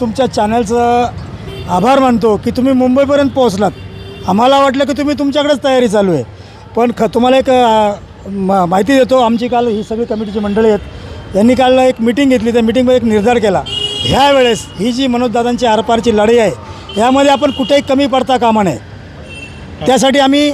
तुमच्या चॅनलचं आभार मानतो की तुम्ही मुंबईपर्यंत पोहोचलात. आम्हाला वाटलं की तुम्ही तुमच्याकडेच तयारी चालू आहे. पण ख तुम्हाला एक म माहिती देतो आमची काल ही सगळी कमिटीची मंडळी आहेत. यांनी काल एक मिटिंग घेतली त्या मिटिंगमध्ये एक निर्धार केला. ह्या वेळेस ही जी मनोजदादांची आरपारची लढाई आहे यामध्ये आपण कुठेही कमी पडता कामा नये. त्यासाठी आम्ही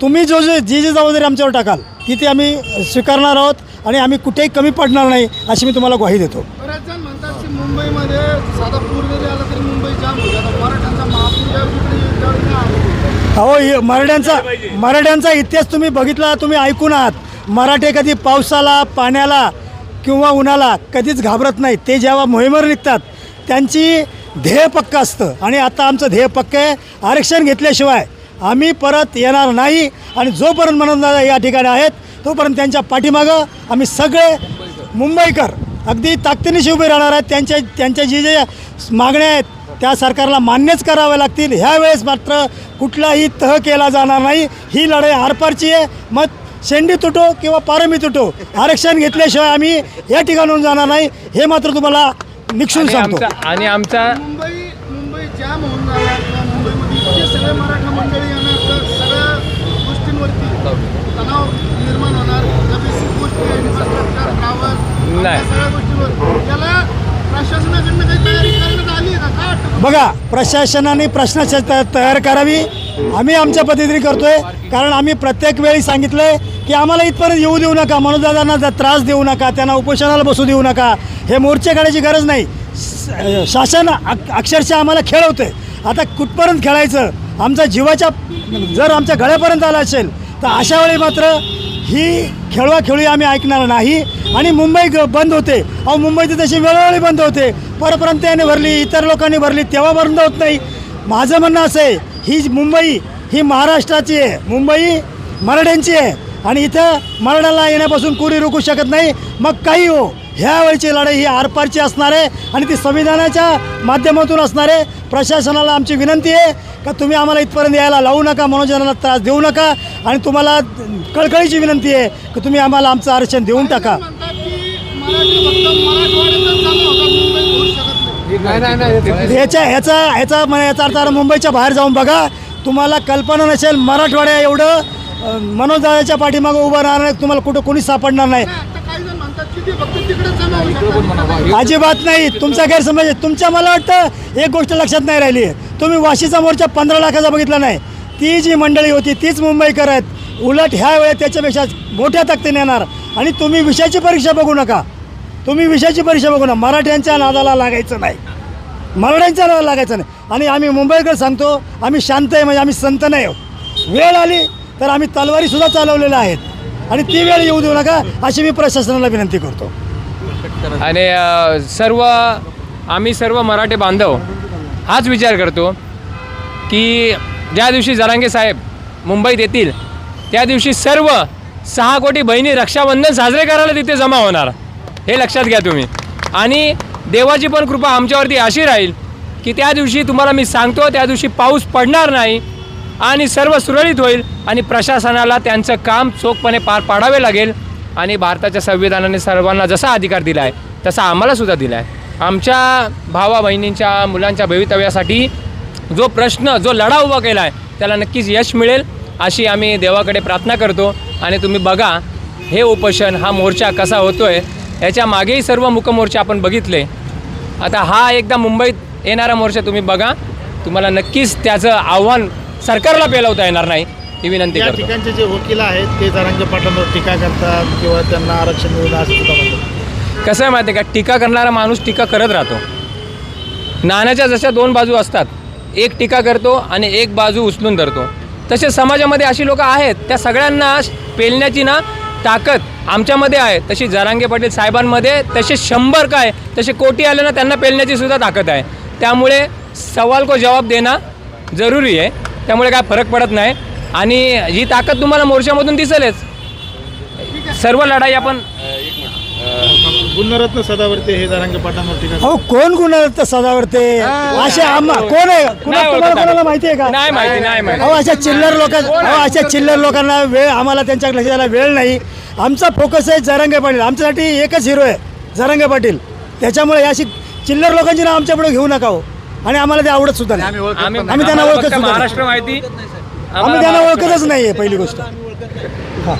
तुम्ही जो जे जी जी जबाबदारी आमच्यावर टाकाल ती ती आम्ही स्वीकारणार आहोत. आणि आम्ही कुठेही कमी पडणार नाही अशी मी तुम्हाला ग्वाही देतो. बरेच जण म्हणतात की मुंबईमध्ये साधा पूर जरी आला तरी मुंबई जाम होते. आता मराठ्यांचा महापूर या इकडे त्यावेळी नाही आला. अहो हे मराठ्यांचा मराठ्यांचा इतिहास तुम्ही बघितला तुम्ही ऐकून आहात. मराठे कधी पावसाला पाण्याला किंवा उन्हाला कधीच घाबरत नाहीत. ते जेव्हा मोहिमेवर निघतात त्यांची ध्येय पक्क असतं. आणि आता आमचं ध्येय पक्क आहे आरक्षण घेतल्याशिवाय आम्ही परत येणार नाही. आणि जोपर्यंत म्हणून या ठिकाणी आहेत तोपर्यंत त्यांच्या पाठीमागं आम्ही सगळे मुंबईकर अगदी ताकदीनिशी उभे राहणार आहेत. त्यांच्या त्यांच्या जे जे मागण्या आहेत त्या सरकारला मान्यच कराव्या लागतील. ह्यावेळेस मात्र कुठलाही तह केला जाणार नाही. ही लढाई आरपारची आहे. मग शेंडी तुटो किंवा पारमी तुटो आरक्षण घेतल्याशिवाय आम्ही या ठिकाणून जाणार नाही. हे मात्र तुम्हाला निक्षून सांगतो. आणि आमचा मुंबई मुंबई जाम होऊन गोष्टींवरती तणाव निर्माण होणार. ज्या बेसिक गोष्टी आहे इन्फ्रास्ट्रक्चर ट्रॅव्हल नाही. सगळ्या गोष्टीवर. याला प्रशासनाकडनं काही तयारी करण्यात आली आहे का? काय वाटतं बघा प्रशासनाने प्रश्नाची त- तयार करावी. आम्ही आमच्या पद्धतीने करतोय. कारण आम्ही प्रत्येक वेळी सांगितलंय की आम्हाला इथपर्यंत येऊ देऊ नका मनोजदादांना त्रास देऊ नका त्यांना उपोषणाला बसू देऊ नका हे मोर्चे काढायची गरज नाही. शासन अक- अक्षरशः आम्हाला खेळवतंय. आता कुठपर्यंत खेळायचं? आमचा जीवाच्या जर आमच्या गळ्यापर्यंत आला असेल तर अशा वेळी मात्र ही खेळवा खेळी आम्ही ऐकणार नाही. आणि मुंबई ग- बंद होते. अहो मुंबई तर तशी वेळोवेळी बंद होते. परप्रांतीयाने भरली इतर लोकांनी भरली तेव्हा बंद होत नाही. माझं म्हणणं असं आहे ही मुंबई ही महाराष्ट्राची आहे. मुंबई मराठ्यांची आहे. आणि इथं मराठ्याला येण्यापासून कोणी रोखू शकत नाही. मग काही हो ह्या वेळची लढाई ही आरपारची असणार आहे आणि ती संविधानाच्या माध्यमातून असणार आहे प्रशासनाला आमची विनंती आहे का तुम्ही आम्हाला इथपर्यंत यायला लावू नका मनोजनाला त्रास देऊ नका आणि तुम्हाला कळकळीची विनंती आहे की तुम्ही आम्हाला आमचं आरक्षण देऊन टाका. म्हणतात की मराठी फक्त मराठवाड्यातच जमा होतात मुंबईत होऊ शकत नाही? याच्या ह्याचा ह्याचा म्हणजे याचा अर्थ मुंबईच्या बाहेर जाऊन बघा. तुम्हाला कल्पना नसेल मराठवाड्या एवढं अं, मनोजदादाच्या पाठीमागं उभं राहणार नाही तुम्हाला कुठं कोणी सापडणार नाही. अजिबात नाही. तुमचा गैरसमज आहे. तुमच्या मला वाटतं एक गोष्ट लक्षात नाही राहिली. आहे तुम्ही वाशीचा मोर्चा पंधरा लाखाचा बघितला नाही. ती जी मंडळी होती तीच मुंबईकर आहेत उलट ह्या वेळेत त्याच्यापेक्षा मोठ्या ताकदीने येणार. आणि तुम्ही विषयाची परीक्षा बघू नका. तुम्ही विषयाची परीक्षा बघू नका. मराठ्यांच्या नादाला लागायचं नाही. मराठ्यांच्या नादाला लागायचं नाही. आणि आम्ही मुंबईकर सांगतो आम्ही शांत आहे म्हणजे आम्ही संत नाही आहोत. वेळ आली तर आम्ही तलवारीसुद्धा चालवलेल्या आहेत. आणि ती वेळ येऊ देऊ नका अशी मी प्रशासनाला विनंती करतो. आणि अ, सर्व आम्ही सर्व मराठी बांधव हाच विचार करतो की ज्या दिवशी जरांगे साहेब मुंबईत येतील त्या दिवशी सर्व सहा कोटी बहिणी रक्षाबंधन साजरे करायला तिथे जमा होणार. हे लक्षात घ्या तुम्ही. आणि देवाची पण कृपा आमच्यावरती अशी राहील की त्या दिवशी तुम्हाला मी सांगतो त्या दिवशी पाऊस पडणार नाही आणि सर्व सुरळीत होईल आणि प्रशासनाला त्यांचं काम चोखपणे पार पाडावे लागेल. आणि भारताच्या संविधानाने सर्वांना जसा अधिकार दिला आहे तसा आम्हालासुद्धा दिला आहे आमच्या भावा बहिणींच्या मुलांच्या भवितव्यासाठी जो प्रश्न जो लढा उभा केला आहे त्याला नक्कीच यश मिळेल अशी आम्ही देवाकडे प्रार्थना करतो. आणि तुम्ही बघा हे उपोषण हा मोर्चा कसा होतोय याच्या मागेही सर्व मुखमोर्चा आपण बघितले. आता हा एकदा मुंबईत येणारा मोर्चा तुम्ही बघा. तुम्हाला नक्कीच त्याचं आव्हान सरकारला पेलवता येणार नाही ही विनंती या करतो. ठिकाणचे जे वकील आहेत ते जरांगे पाटलांवर टीका करतात किंवा त्यांना आरक्षण मिळून असं सुद्धा म्हणतात. कसं आहे माहिती आहे का? टीका करणारा माणूस टीका करत राहतो. नाण्याच्या जशा दोन बाजू असतात एक टीका करतो आणि एक बाजू उचलून धरतो. तसे समाजामध्ये अशी लोक आहेत त्या सगळ्यांना पेलण्याची ना ताकद आमच्यामध्ये आहे. तशी जरांगे पाटील साहेबांमध्ये तसे शंभर काय तसे कोटी आले ना त्यांना पेलण्याची सुद्धा ताकद आहे. त्यामुळे सवाल को जवाब देणं जरुरी आहे. त्यामुळे काय फरक पडत नाही. आणि ही ताकद तुम्हाला मोर्चामधून दिसेलच. सर्व लढाई आपण गुणरत्न सदावर्ते हे जरांगे पाटलांवर टीका अहो कोण गुन्हा सदावरते? असे आम्हा कोण आहे? कुणा नाही तुम्हाला ओळखत कोणाला आम्ही. माहिती आहे का? नाही माहिती, नाही माहिती. अहो अशा चिल्लर लोक अहो अशा चिल्लर लोकांना वेळ आम्हाला त्यांच्याकडे लक्ष द्यायला वेळ नाही. आमचा फोकस आहे जरंगे पाटील. आमच्यासाठी एकच हिरो आहे जरंगे पाटील. त्याच्यामुळे अशी चिल्लर लोकांची नाव आमच्यापुढे घेऊ नका हो. आणि आम्हाला ते आवडत सुद्धा नाही. आम्ही आम्ही त्यांना ओळखत फक्त सुद्धा नाही. महाराष्ट्र माहिती. आम्ही त्यांना ओळखतच नाही आहे पहिली गोष्ट. हां.